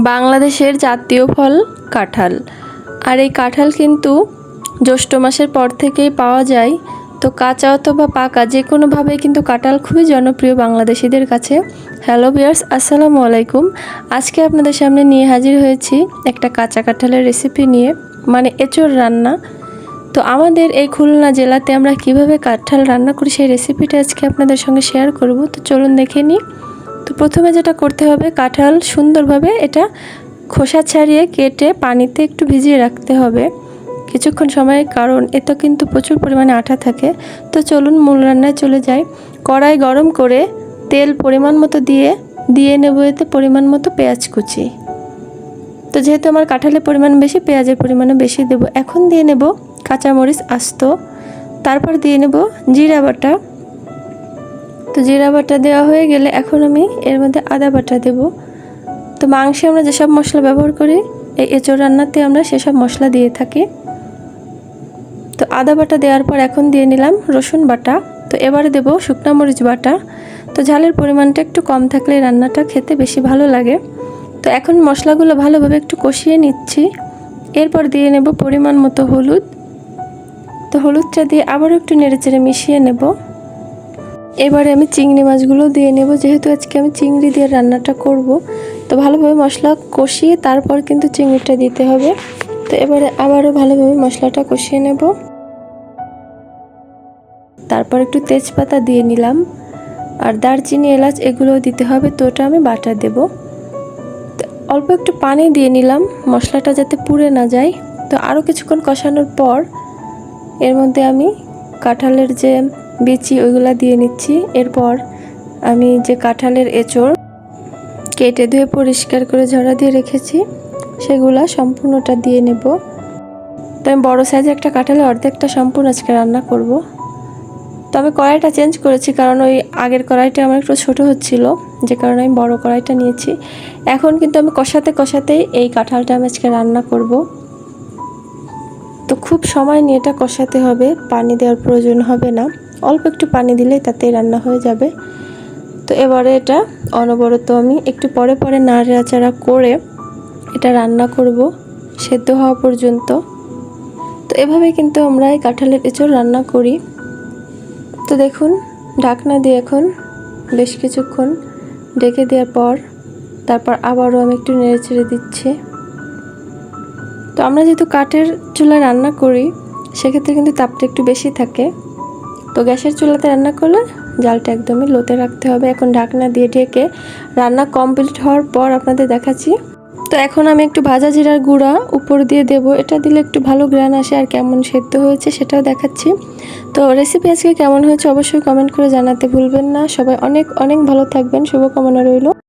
বাংলাদেশের জাতীয় ফল কাঁঠাল। আর এই কাঁঠাল কিন্তু জ্যৈষ্ঠ মাসের পর থেকেই পাওয়া যায়। তো কাঁচা অথবা পাকা যে কোনোভাবেই কিন্তু কাঁঠাল খুবই জনপ্রিয় বাংলাদেশিদের কাছে। হ্যালো বিয়ার্স আসসালামু আলাইকুম। আজকে আপনাদের সামনে নিয়ে হাজির হয়েছি একটা কাঁচা কাঁঠালের রেসিপি নিয়ে মানে এঁচোড় রান্না। তো আমাদের এই খুলনা জেলাতে আমরা কীভাবে কাঁঠাল রান্না করি সেই রেসিপিটা আজকে আপনাদের সঙ্গে শেয়ার করব। তো চলুন দেখে নিই। প্রথমে যেটা করতে হবে, কাঁঠাল সুন্দরভাবে এটা খোসা ছাড়িয়ে কেটে পানিতে একটু ভিজিয়ে রাখতে হবে। কিছুক্ষণ সময়, কারণ এতে কিন্তু প্রচুর পরিমাণে আঠা থাকে। তো চলুন মূল রান্নায় চলে যাই। কড়াই গরম করে তেল পরিমাণ মতো দিয়ে দিয়ে নেব এতে পরিমাণ মতো পেঁয়াজ কুচি। তো যেহেতু আমার কাঁঠালের পরিমাণ বেশি, পেঁয়াজের পরিমাণও বেশি দেব। এখন দিয়ে নেব কাঁচামরিচ আস্ত। তারপর দিয়ে নেব জিরা বাটা। তো জিরা বাটা দেওয়া হয়ে গেলে এখন আমি এর মধ্যে আদা বাটা দেব। তো মাংসে আমরা যেসব মশলা ব্যবহার করি, এই এঁচড় রান্নাতে আমরা সেসব মশলা দিয়ে থাকি। তো আদা বাটা দেওয়ার পর এখন দিয়ে নিলাম রসুন বাটা। তো এবারে দেব শুকনা মরিচ বাটা। তো ঝালের পরিমাণটা একটু কম থাকলে রান্নাটা খেতে বেশি ভালো লাগে। তো এখন মশলাগুলো ভালোভাবে একটু কষিয়ে নিচ্ছি। এরপর দিয়ে নেব পরিমাণ মতো হলুদ। তো হলুদটা দিয়ে আবারও একটু নেড়েচেড়ে মিশিয়ে নেব। এবারে আমি চিংড়ি মাছগুলো দিয়ে নেব, যেহেতু আজকে আমি চিংড়ি দিয়ে রান্নাটা করব। তো ভালোভাবে মশলা কষিয়ে তারপর কিন্তু চিংড়িটা দিতে হবে। তো এবারে আবারও ভালোভাবে মশলাটা কষিয়ে নেব। তারপর একটু তেজপাতা দিয়ে নিলাম। আর দারচিনি, এলাচ এগুলোও দিতে হবে, তো ওটা আমি বাটা দেব। অল্প একটু পানি দিয়ে নিলাম, মশলাটা যাতে পুড়ে না যায়। তো আরও কিছুক্ষণ কষানোর পর এর মধ্যে আমি কাঁঠালের যে বিচি ওইগুলা দিয়ে নিচ্ছি। এরপর আমি যে কাঁঠালের এঁচড় কেটে ধুয়ে পরিষ্কার করে ঝরা দিয়ে রেখেছি, সেগুলা সম্পূর্ণটা দিয়ে নেব। তো আমি বড়ো সাইজের একটা কাঁঠালের অর্ধেকটা সম্পূর্ণ আজকে রান্না করব। তো আমি কড়াইটা চেঞ্জ করেছি, কারণ ওই আগের কড়াইটা আমার একটু ছোটো হচ্ছিল, যে কারণে আমি বড় কড়াইটা নিয়েছি। এখন কিন্তু আমি কষাতে কষাতেই এই কাঁঠালটা আমি আজকে রান্না করব। তো খুব সময় নিয়ে এটা কষাতে হবে, পানি দেওয়ার প্রয়োজন হবে না। অল্প একটু পানি দিলেই তাতে রান্না হয়ে যাবে। তো এবারে এটা অনবরত আমি একটু পরে পরে নাড়াচাড়া করে এটা রান্না করব সেদ্ধ হওয়া পর্যন্ত। তো এভাবে কিন্তু আমরা এই কাঁঠালের এঁচড় রান্না করি। তো দেখুন, ঢাকনা দিয়ে এখন বেশ কিছুক্ষণ ডেকে দেওয়ার পর তারপর আবারও আমি একটু নেড়ে ছেড়ে দিচ্ছি। তো আমরা যেহেতু কাঠের চুলা রান্না করি, সেক্ষেত্রে কিন্তু তাপটা একটু বেশি থাকে। তো গ্যাসের চুলাতে রান্না করলে জালটা একদমই লোতে রাখতে হবে। এখন ঢাকনা দিয়ে ঢেকে রান্না কমপ্লিট হওয়ার পর আপনাদের দেখাচ্ছি। তো এখন আমি একটু ভাজা জিরার গুঁড়া উপর দিয়ে দেব। এটা দিলে একটু ভালো গ্রান আসে আর কেমন সেদ্ধ হয়েছে সেটাও দেখাচ্ছি। তো রেসিপি আজকে কেমন হয়েছে অবশ্যই কমেন্ট করে জানাতে ভুলবেন না। সবাই অনেক অনেক ভালো থাকবেন। শুভকামনা রইল।